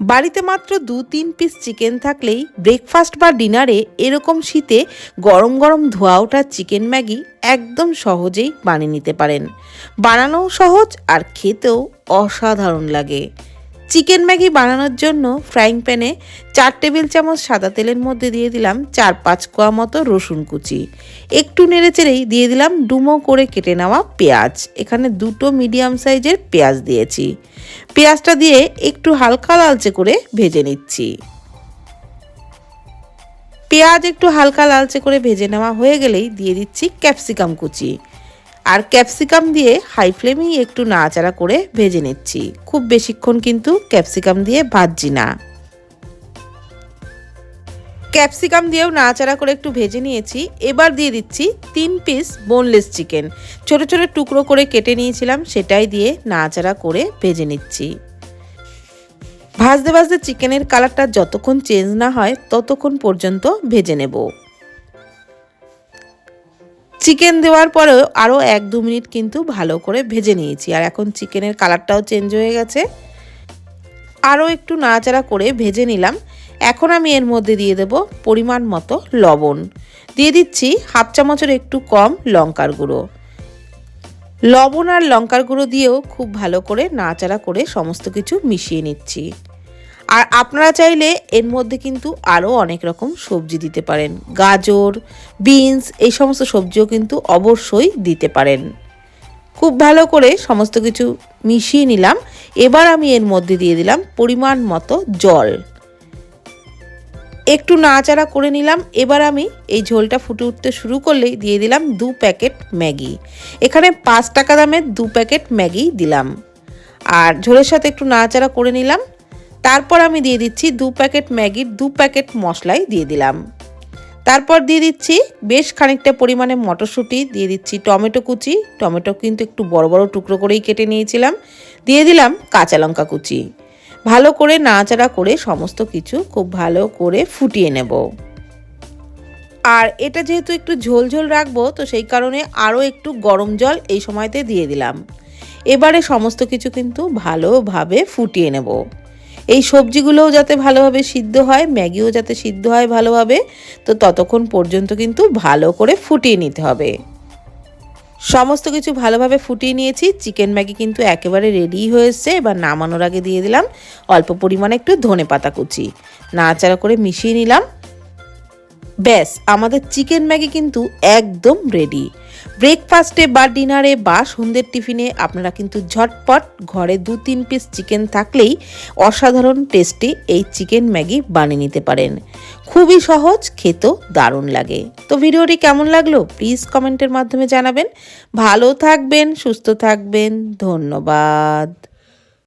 বাড়িতে মাত্র দু তিন পিস চিকেন থাকলেই ব্রেকফাস্ট বা ডিনারে এরকম শীতে গরম গরম ধোয়া ওঠা চিকেন ম্যাগি একদম সহজেই বানিয়ে নিতে পারেন। বানানোও সহজ আর খেতেও অসাধারণ লাগে। চিকেন ম্যাগি বানানোর জন্য ফ্রাইং প্যানে চার টেবিল চামচ সাদা তেলের মধ্যে দিয়ে দিলাম চার পাঁচ কোয়া মতো রসুন কুচি। একটু নেড়েচেড়েই দিয়ে দিলাম ডুমো করে কেটে নেওয়া পেঁয়াজ। এখানে দুটো মিডিয়াম সাইজের পেঁয়াজ দিয়েছি। পেঁয়াজটা দিয়ে একটু হালকা লালচে করে ভেজে নিচ্ছি। পেঁয়াজ একটু হালকা লালচে করে ভেজে নেওয়া হয়ে গেলেই দিয়ে দিচ্ছি ক্যাপসিকাম কুচি। আর ক্যাপসিকাম দিয়ে হাই ফ্লেমেই একটু নাড়াচাড়া করে ভেজে নিচ্ছি। খুব বেশিক্ষণ কিন্তু ক্যাপসিকাম দিয়ে ভাজছি না। ক্যাপসিকাম দিয়েও নাড়াচাড়া করে একটু ভেজে নিয়েছি। এবার দিয়ে দিচ্ছি তিন পিস বোনলেস চিকেন ছোট ছোট টুকরো করে কেটে নিয়েছিলাম, সেটাই দিয়ে নাড়াচাড়া করে ভেজে নিচ্ছি। ভাজতে ভাজতে চিকেনের কালারটা যতক্ষণ চেঞ্জ না হয়, ততক্ষণ পর্যন্ত ভেজে নেব। চিকেন দেওয়ার পরেও আরও এক দু মিনিট কিন্তু ভালো করে ভেজে নিয়েছি। আর এখন চিকেনের কালারটাও চেঞ্জ হয়ে গেছে। আরও একটু নাড়াচাড়া করে ভেজে নিলাম। এখন আমি এর মধ্যে দিয়ে দেব পরিমাণ মতো লবণ। দিয়ে দিচ্ছি হাফ চামচের একটু কম লঙ্কার গুঁড়ো। লবণ আর লঙ্কার গুঁড়ো দিয়েও খুব ভালো করে নাড়াচাড়া করে সমস্ত কিছু মিশিয়ে নিচ্ছি। আর আপনারা চাইলে এর মধ্যে কিন্তু আরও অনেক রকম সবজি দিতে পারেন। গাজর, বিনস, এই সমস্ত সবজিও কিন্তু অবশ্যই দিতে পারেন। খুব ভালো করে সমস্ত কিছু মিশিয়ে নিলাম। এবার আমি এর মধ্যে দিয়ে দিলাম পরিমাণ মতো জল। একটু নাড়াচাড়া করে নিলাম। এবার আমি এই ঝোলটা ফুটে উঠতে শুরু করলেই দিয়ে দিলাম দু প্যাকেট ম্যাগি। এখানে পাঁচ টাকা দামের দু প্যাকেট ম্যাগি দিলাম। আর ঝোলের সাথে একটু নাড়াচাড়া করে নিলাম। তারপর আমি দিয়ে দিচ্ছি দু প্যাকেট ম্যাগির দু প্যাকেট মশলাই দিয়ে দিলাম। তারপর দিয়ে দিচ্ছি বেশ খানিকটা পরিমাণে মটরশুঁটি, দিয়ে দিচ্ছি টমেটো কুচি। টমেটো কিন্তু একটু বড় বড় টুকরো করেই কেটে নিয়েছিলাম। দিয়ে দিলাম কাঁচা লঙ্কা কুচি। ভালো করে নাড়াচাড়া করে সমস্ত কিছু খুব ভালো করে ফুটিয়ে নেব। আর এটা যেহেতু একটু ঝোল ঝোল রাখব, তো সেই কারণে আরও একটু গরম জল এই সময়তে দিয়ে দিলাম। এবারে সমস্ত কিছু কিন্তু ভালোভাবে ফুটিয়ে নেব। এই সবজিগুলোও যাতে ভালোভাবে সিদ্ধ হয়, ম্যাগিও যাতে সিদ্ধ হয় ভালোভাবে, তো ততক্ষণ পর্যন্ত কিন্তু ভালো করে ফুটিয়ে নিতে হবে। সমস্ত কিছু ভালোভাবে ফুটিয়ে নিয়েছি, চিকেন ম্যাগি কিন্তু একেবারে রেডি হয়েছে, এবার নামানোর আগে দিয়ে দিলাম অল্প পরিমাণে একটু ধনে পাতা কুচি। নাড়াচাড়া করে মিশিয়ে নিলাম। ব্যাস, আমাদের চিকেন ম্যাগি কিন্তু একদম রেডি। ব্রেকফাস্টে বা ডিনারে বা সন্ধ্যের টিফিনে আপনারা কিন্তু ঝটপট ঘরে দু তিন পিস চিকেন থাকলেই অসাধারণ টেস্টি এই চিকেন ম্যাগি বানিয়ে নিতে পারেন। খুবই সহজ, খেতেও দারুণ লাগে। তো ভিডিওটি কেমন লাগল? প্লিজ কমেন্টের মাধ্যমে জানাবেন। ভালো থাকবেন, সুস্থ থাকবেন, ধন্যবাদ।